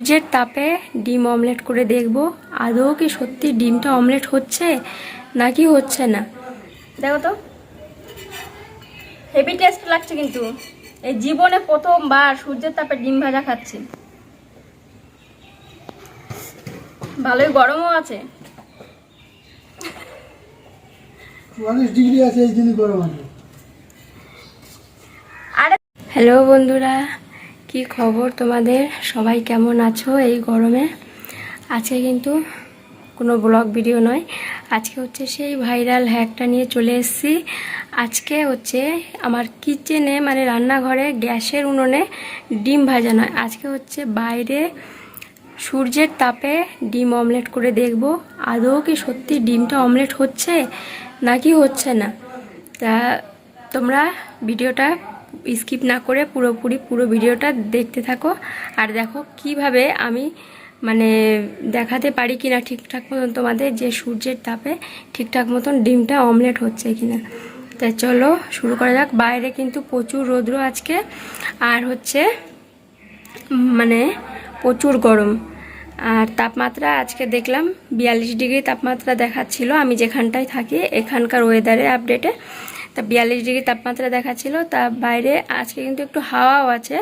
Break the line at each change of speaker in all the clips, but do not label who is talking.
সূর্যের তাপে ডিম অমলেট করে দেখব। আদৌ কি সত্যি ডিমটা অমলেট হচ্ছে নাকি হচ্ছে না?
দেখো তো। হেভি টেস্ট লাগছে কিন্তু। এই জীবনে প্রথমবার সূর্যের তাপে ডিম ভাজা খাচ্ছি। ভালোই গরমও আছে।
চুয়াল্লিশ ডিগ্রি আছে এই জন্য গরম আছে।
আরে
হ্যালো বন্ধুরা কি খবর তোমাদের? সবাই কেমন আছো এই গরমে? আজকে কিন্তু কোনো ব্লগ ভিডিও নয়। আজকে হচ্ছে সেই ভাইরাল হ্যাকটা নিয়ে চলে এসেছি। আজকে হচ্ছে আমার কিচেনে মানে রান্নাঘরে গ্যাসের উনুনে ডিম ভাজা নয়। আজকে হচ্ছে বাইরে সূর্যের তাপে ডিম অমলেট করে দেখব। আদৌ কি সত্যি ডিমটা অমলেট হচ্ছে নাকি হচ্ছে না? তা তোমরা ভিডিওটা স্কিপ না করে পুরোপুরি পুরো ভিডিওটা দেখতে থাকো। আর দেখো কীভাবে আমি মানে দেখাতে পারি কিনা ঠিকঠাক মতন তোমাদের যে সূর্যের তাপে ঠিকঠাক মতন ডিমটা অমলেট হচ্ছে কিনা। তাই চলো শুরু করা যাক। বাইরে কিন্তু প্রচুর রৌদ্র আজকে। আর হচ্ছে মানে প্রচুর গরম। আর তাপমাত্রা আজকে দেখলাম বিয়াল্লিশ ডিগ্রি তাপমাত্রা দেখাচ্ছিল। আমি যেখানটায় থাকি, এখানকার ওয়েদারের আপডেটে তা বিয়াল্লিশ ডিগ্রি তাপমাত্রা দেখাচ্ছিল তা বাইরে আজকে কিন্তু একটু হাওয়াও আছে।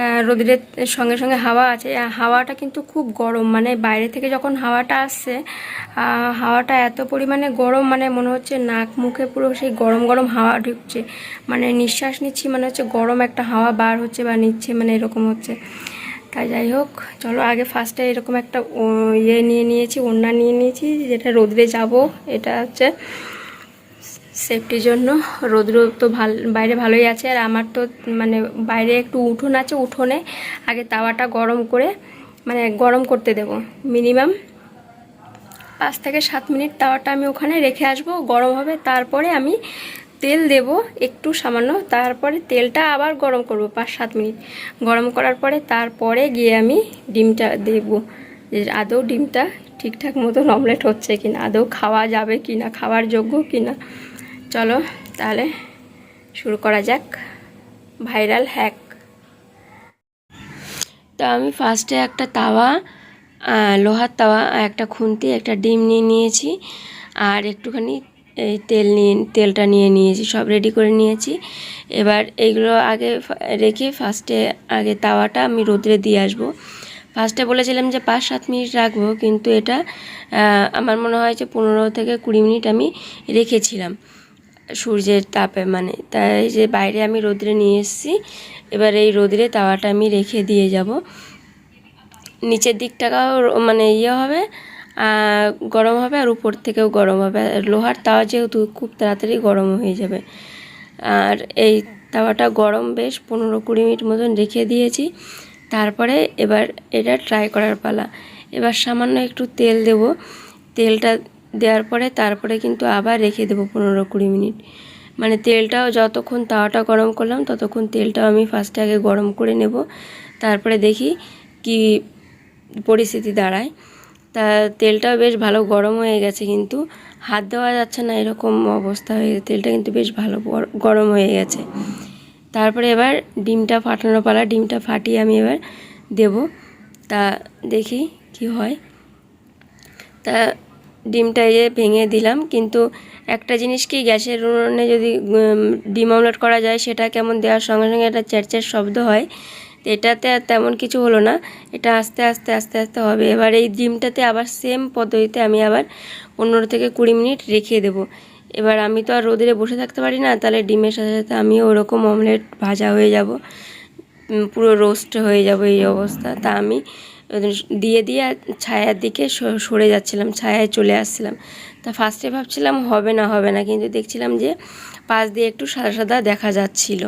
আহ, রোদের সঙ্গে সঙ্গে হাওয়া আছে। হাওয়াটা কিন্তু খুব গরম মানে বাইরে থেকে যখন হাওয়াটা আসছে হাওয়াটা এত পরিমাণে গরম মানে মনে হচ্ছে নাক মুখে পুরো সেই গরম গরম হাওয়া ঢুকছে। মানে নিঃশ্বাস নিচ্ছি মানে হচ্ছে গরম একটা হাওয়া বার হচ্ছে বা নিচ্ছে মানে এরকম হচ্ছে। তাই যাই হোক চলো আগে ফার্স্টে এরকম একটা ইয়ে নিয়ে নিয়েছি ওড়না নিয়ে নিয়েছি যেটা রোদ্রে যাব এটা হচ্ছে সেফটির জন্য। রোদ্র তো ভালো, বাইরে ভালোই আছে। আর আমার তো মানে বাইরে একটু উঠোন আছে উঠোনে। আগে তাওয়াটা গরম করে মানে গরম করতে দেব। মিনিমাম পাঁচ থেকে সাত মিনিট তাওয়াটা আমি ওখানে রেখে আসব। গরম হবে, তারপরে আমি তেল দেব একটু সামান্য। তারপরে তেলটা আবার গরম করব পাঁচ সাত মিনিট। গরম করার পরে তারপরে গিয়ে আমি ডিমটা দেব। যে আদৌ ডিমটা ঠিকঠাক মতন অমলেট হচ্ছে কিনা, আদৌ খাওয়া যাবে কিনা, খাওয়ার যোগ্য কিনা। চলো তাহলে শুরু করা যাক। Viral hack. তো আমি ফার্স্টে একটা তাওয়া লোহার তাওয়া, একটা খুন্তি, একটা ডিম নিয়ে নিয়েছি। আর একটুখানি এই তেল নিয়ে, তেলটা নিয়ে নিয়েছি, সব রেডি করে নিয়েছি। এবার এইগুলো আগে রেখে ফার্স্টে আগে তাওয়াটা আমি রোদ্রে দিয়ে আসব। ফার্স্টে বলেছিলাম যে পাঁচ সাত মিনিট রাখব, কিন্তু এটা আমার মনে হয় যে পনেরো থেকে কুড়ি মিনিট আমি রেখেছিলাম। সূর্যের তাপে মানে তাই যে বাইরে আমি রোদ্রে নিয়ে এসেছি, এবার এই রোদ্রে তাওয়াটা আমি রেখে দিয়ে যাব। নিচের দিকটাও মানে ইয়ে হবে গরম হবে আর উপর থেকেও গরম হবে। লোহার তাওয়া যেহেতু খুব তাড়াতাড়ি গরম হয়ে যাবে। আর এই তাওয়াটা গরম বেশ পনেরো কুড়ি মিনিট মতন রেখে দিয়েছি। তারপরে এবার এটা ট্রাই করার পালা। এবার সামান্য একটু তেল দেব। তেলটা দেওয়ার পরে তারপরে কিন্তু আবার রেখে দেবো পনেরো কুড়ি মিনিট। মানে তেলটাও যতক্ষণ তাওয়াটা গরম করলাম ততক্ষণ তেলটাও আমি ফার্স্টে আগে গরম করে নেব। তারপরে দেখি কি পরিস্থিতি দাঁড়ায়। তা তেলটাও বেশ ভালো গরম হয়ে গেছে কিন্তু হাত দেওয়া যাচ্ছে না এরকম অবস্থা হয়ে তেলটা কিন্তু বেশ ভালো গরম হয়ে গেছে। তারপরে এবার ডিমটা ফাটানো পালা, ডিমটা ফাটিয়ে আমি এবার দেব। তা দেখি কি হয়। তা ডিমটা যে ভেঙে দিলাম, কিন্তু একটা জিনিস কি গ্যাসের উনুনে যদি ডিম অমলেট করা যায়, সেটা কেমন দেওয়ার সঙ্গে সঙ্গে একটা চ্যারচ্যার শব্দ হয় এটাতে আর তেমন কিছু হলো না, এটা আস্তে আস্তে আস্তে আস্তে হবে। এবার এই ডিমটাতে আবার সেম পদ্ধতিতে আমি আবার পনেরো থেকে কুড়ি মিনিট রেখে দেবো। এবার আমি তো আর রোদে বসে থাকতে পারি না, তাহলে ডিমের সাথে সাথে আমিও ওরকম অমলেট ভাজা হয়ে যাব। পুরো রোস্ট হয়ে যাবে এই অবস্থা। তা আমি দিয়ে দিয়ে ছায়ার দিকে সরে যাচ্ছিলাম, ছায়ায় চলে আসছিলাম। তা ফার্স্টে ভাবছিলাম হবে না হবে না, কিন্তু দেখছিলাম যে পাশ দিয়ে একটু সাদা সাদা দেখা যাচ্ছিল।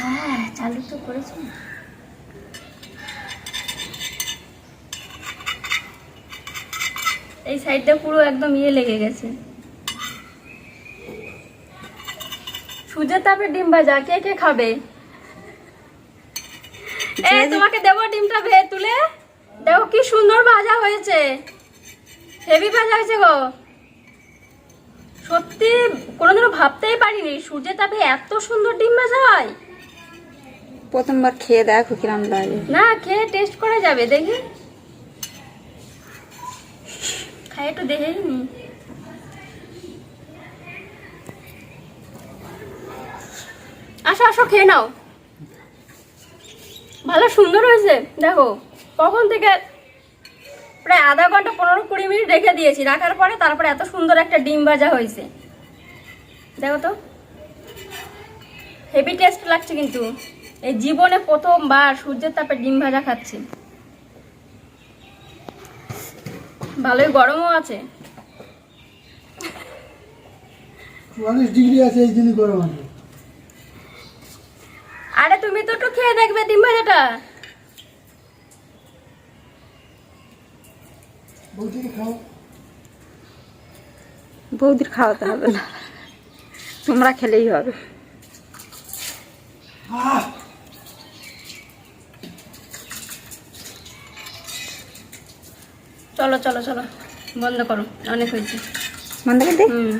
হ্যাঁ এই সাইডটা পুরো একদম ইয়ে লেগে গেছে। সূর্যের তাপে ডিম ভাজা কে কে খাবে? এ তোমাকে দেবো ডিমটা ভে তুলে। দেখো কি সুন্দর ভাজা হয়েছে। হেভি ভাজা হয়েছে গো। সত্যি কোনোদিনও ভাবতেই পারিনি সূর্যের তাপে এত সুন্দর ডিম ভাজা হয়।
প্রথমবার খেয়ে দেখো কিরম লাগে।
না খেয়ে টেস্ট করা যাবে দেখি। খাই একটু দেখেই নি। আসো আসো, খেয়ে নাও। ভালো সুন্দর হয়েছে। দেখো, কখন থেকে প্রায় আধা ঘণ্টা, পনেরো কুড়ি মিনিট রেখে দিয়েছি। রাখার পরে তারপরে এত সুন্দর একটা ডিম ভাজা হয়েছে। দেখো তো হেভি টেস্ট লাগছে কিন্তু। এই জীবনে প্রথমবার সূর্যের তাপে ডিম ভাজা খাচ্ছি। ভালোই গরমও আছে।
চুয়াল্লিশ ডিগ্রি আছে এই গরম আছে।
তুমি তো একটু খেয়ে দেখবে ডিম ভাজাটা।
বৌদির খাওয়াতে হবে না। তোমরা খেলেই হবে।
চলো চলো চলো। বন্ধ করো অনেক হয়েছে।
বন্ধ করে
হুম।